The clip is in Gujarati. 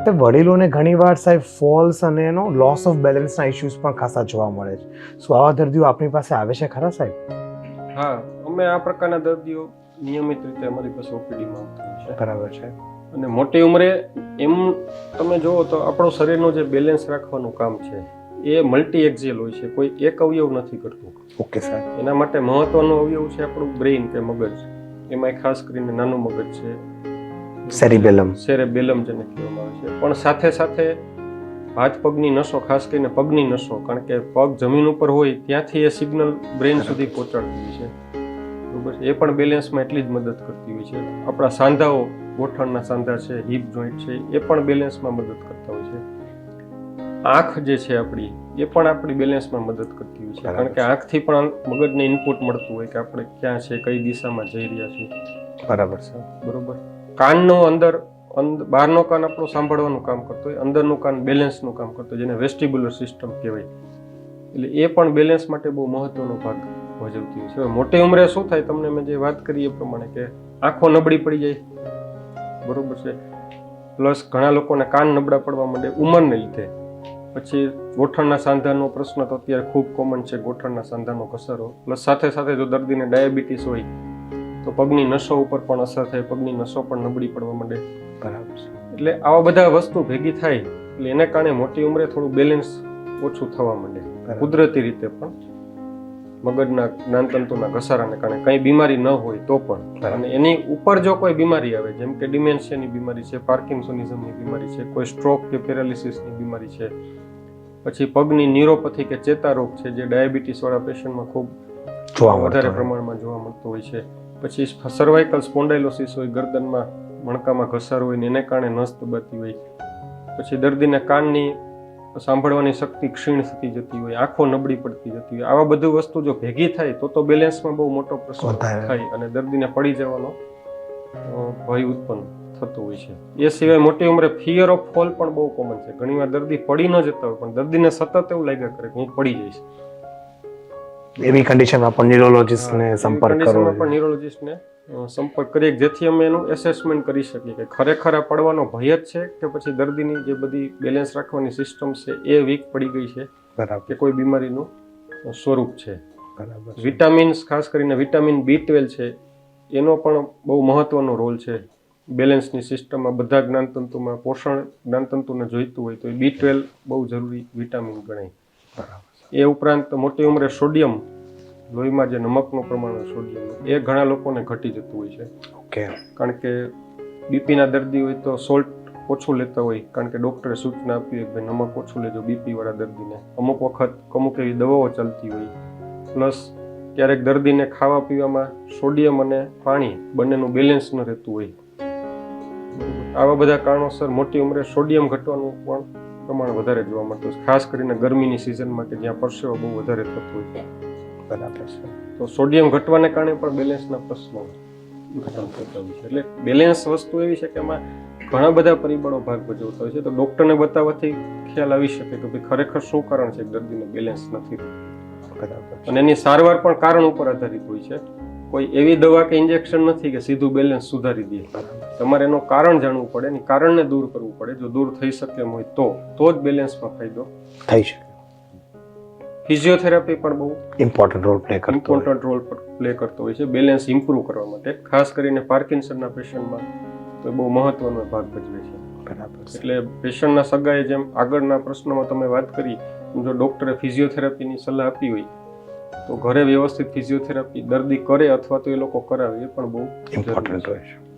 માટે વડીલોને ઘણીવાર સાહેબ ફોલ્સ અને એનો લોસ ઓફ બેલેન્સના ઇશ્યુઝ પણ ખાસા જોવા મળે છે. શું આવા દર્દીઓ આપણી પાસે આવે છે ખરા સાહેબ? હા અમે આ પ્રકારના દર્દીઓ નિયમિત રીતે અમારી પાસે ઓપીડીમાં આવતા છે. બરાબર છે. અને મોટી ઉંમરે એમ તમે જુઓ તો આપણું શરીરનું જે બેલેન્સ રાખવાનું કામ છે એ મલ્ટી એક્ઝિયલ હોય છે કોઈ એક અવયવ નથી કરતું. ઓકે સાહેબ. એના માટે મહત્વનો અવયવ છે આપણું બ્રેઇન કે મગજ. એમાં ખાસ કરીને નાનું મગજ છે સેરિબેલમ. સેરેબેલમ જેને કહેવામાં આવે છે. પણ સાથે સાથે હાથ પગની નસો ખાસ કરીને પગની નસો કારણ કે પગ જમીન ઉપર હોય ત્યાંથી એ સિગ્નલ બ્રેન સુધી પહોંચાડતી હોય છે. બરોબર? એ પણ બેલેન્સમાં એટલી જ મદદ કરતી હોય છે. આપણા સાંધાઓ ગોઠણના સાંધા છે હિપ જોઈન્ટ છે એ પણ બેલેન્સમાં મદદ કરતા હોય છે. આંખ જે છે આપણી એ પણ આપણી બેલેન્સમાં મદદ કરતી હોય છે. કારણ કે આંખથી પણ મગજને ઇનપુટ મળતું હોય કે આપણે ક્યાં છે કઈ દિશામાં જઈ રહ્યા છીએ. બરાબર છે. બરોબર? કાનનો અંદર, અંદ- બહારનો કાન આપણો સાંભળવાનું કામ કરતો હોય, અંદરનું કાન બેલેન્સનું કામ કરતો હોય, જેને વેસ્ટિબ્યુલર સિસ્ટમ કહેવાય. એટલે એ પણ બેલેન્સ માટે બહુ મહત્વનો ભાગ ભજવતી હોય છે. હવે મોટી ઉંમરે શું થાય? તમને મેં જે વાત કરી એ પ્રમાણે કે આંખો નબળી પડી જાય. બરોબર છે? પ્લસ ઘણા લોકોને કાન નબળા પડવા માંડે ઉંમરને લીધે પછી ગોઠણના સાંધાનો પ્રશ્ન તો અત્યારે ખૂબ કોમન છે, ગોઠણના સાંધાનો ઘસારો. પ્લસ સાથે સાથે જો દર્દીને ડાયાબિટીસ હોય તો પગની નસો ઉપર પણ અસર થાય પગની નસો પણ નબળી પડવા માંડે. બરાબર છે. એટલે આવા બધા વસ્તુ ભેગી થાય એટલે એને કારણે મોટી ઉંમરે થોડું બેલેન્સ ઓછું થવા માંડે. કુદરતી રીતે પણ. મગજના જ્ઞાનતંતુના ઘસારાને કારણે કંઈ બીમારી ન હોય તો પણ. અને એની ઉપર જો કોઈ બીમારી આવે જેમ કે ડિમેન્શિયાની બીમારી છે પાર્કિન્સોનિઝમની બીમારી છે કોઈ સ્ટ્રોક કે પેરાલિસિસની બીમારી છે પછી પગની ન્યુરોપથી કે ચેતારોગ છે જે ડાયાબિટીસ વાળા પેશન્ટમાં ખૂબ જોવા વધારે પ્રમાણમાં જોવા મળતું હોય છે. પછી સર્વાઇકલ સ્પોન્ડાઇલોસિસ હોય ગરદનમાં મણકામાં ઘસારો હોય ને એને કારણે નસ દબાતી હોય પછી દર્દીને કાનની સાંભળવાની શક્તિ ક્ષીણ થતી જતી હોય આંખો નબળી પડતી જતી હોય. આવા બધું વસ્તુ જો ભેગી થાય તો તો બેલેન્સમાં બહુ મોટો પ્રશ્ન થાય અને દર્દીને પડી જવાનો ભય ઉત્પન્ન થતો હોય છે. એ સિવાય મોટી ઉંમરે ફિયર ઓફ ફોલ પણ બહુ કોમન છે. ઘણીવાર દર્દી પડી ન જતા હોય પણ દર્દીને સતત એવું લાગ્યા કરે કે હું પડી જઈશ. એવી કન્ડિશનમાં પણ ન્યુરોલોજિસ્ટને સંપર્ક કરવો પણ ન્યુરોલોજિસ્ટને સંપર્ક કરીએ જેથી અમે એનું એસેસમેન્ટ કરી શકીએ કે ખરેખર આ પડવાનો ભય જ છે કે પછી દર્દીની જે બધી બેલેન્સ રાખવાની સિસ્ટમ છે એ વીક પડી ગઈ છે બરાબર. કે કોઈ બીમારીનું સ્વરૂપ છે. બરાબર વિટામિન્સ ખાસ કરીને વિટામિન બી ટ્વેલ્વ છે એનો પણ બહુ મહત્વનો રોલ છે. બેલેન્સની સિસ્ટમમાં બધા જ્ઞાનતંતુમાં પોષણ જ્ઞાનતંતુને જોઈતું હોય તો એ બી ટ્વેલ્વ બહુ જરૂરી વિટામિન ગણાય. બરાબર. એ ઉપરાંત મોટી ઉંમરે સોડિયમ લોહીમાં જે નમકનું પ્રમાણ સોડિયમ એ ઘણા લોકોને ઘટી જતું હોય છે. ઓકે. કારણ કે બીપીના દર્દી હોય તો સોલ્ટ ઓછું લેતા હોય કારણ કે ડૉક્ટરે સૂચના આપી હોય કે નમક ઓછું લેજો બીપીવાળા દર્દીને. અમુક વખત અમુક એવી દવાઓ ચાલતી હોય. પ્લસ ક્યારેક દર્દીને ખાવા પીવામાં સોડિયમ અને પાણી બંનેનું બેલેન્સ ન રહેતું હોય. આવા બધા કારણોસર મોટી ઉંમરે સોડિયમ ઘટવાનું પણ પ્રમાણ વધારે જોવા મળતું હોય છે. ખાસ કરીને ગરમીની સિઝનમાં કે જ્યાં પરસેવો બહુ વધારે થતો હોય બરાબર છે. તો સોડિયમ ઘટવાને કારણે પણ બેલેન્સના પ્રશ્નો ઉત્પન્ન થતા હોય છે. એટલે બેલેન્સ વસ્તુ એવી છે કે એમાં ઘણા બધા પરિબળો ભાગ ભજવતા હોય છે. તો ડૉક્ટરને બતાવવાથી ખ્યાલ આવી શકે કે ભાઈ ખરેખર શું કારણ છે દર્દીને બેલેન્સ નથી અને એની સારવાર પણ કારણ ઉપર આધારિત હોય છે. કોઈ એવી દવા કે ઇન્જેક્શન નથી કે સીધું બેલેન્સ સુધારી દે. તમારે એનું કારણ જાણવું પડે એની કારણને દૂર કરવું પડે. જો દૂર થઈ શકે એમ હોય તો તો જ બેલેન્સમાં ફાયદો. થઈ શકે. ફિઝિયોથેરાપી પણ બહુ ઇમ્પોર્ટન્ટ રોલ પ્લે કરતો. ઇમ્પોર્ટન્ટ રોલ પ્લે કરતો હોય છે. બેલેન્સ ઇમ્પ્રૂવ કરવા માટે. ખાસ કરીને પાર્કિન્સનના પેશન્ટમાં તો બહુ મહત્વનો ભાગ ભજવે છે. બરાબર. એટલે પેશન્ટના સગાએ જેમ આગળના પ્રશ્નમાં તમે વાત કરી જો ડૉક્ટરે ફિઝિયોથેરાપીની સલાહ આપી હોય તો ઘરે વ્યવસ્થિત ફિઝિયોથેરાપી દર્દી કરે અથવા તો એ લોકો કરાવે એ પણ બહુ ઇમ્પોર્ટન્ટ હોય છે.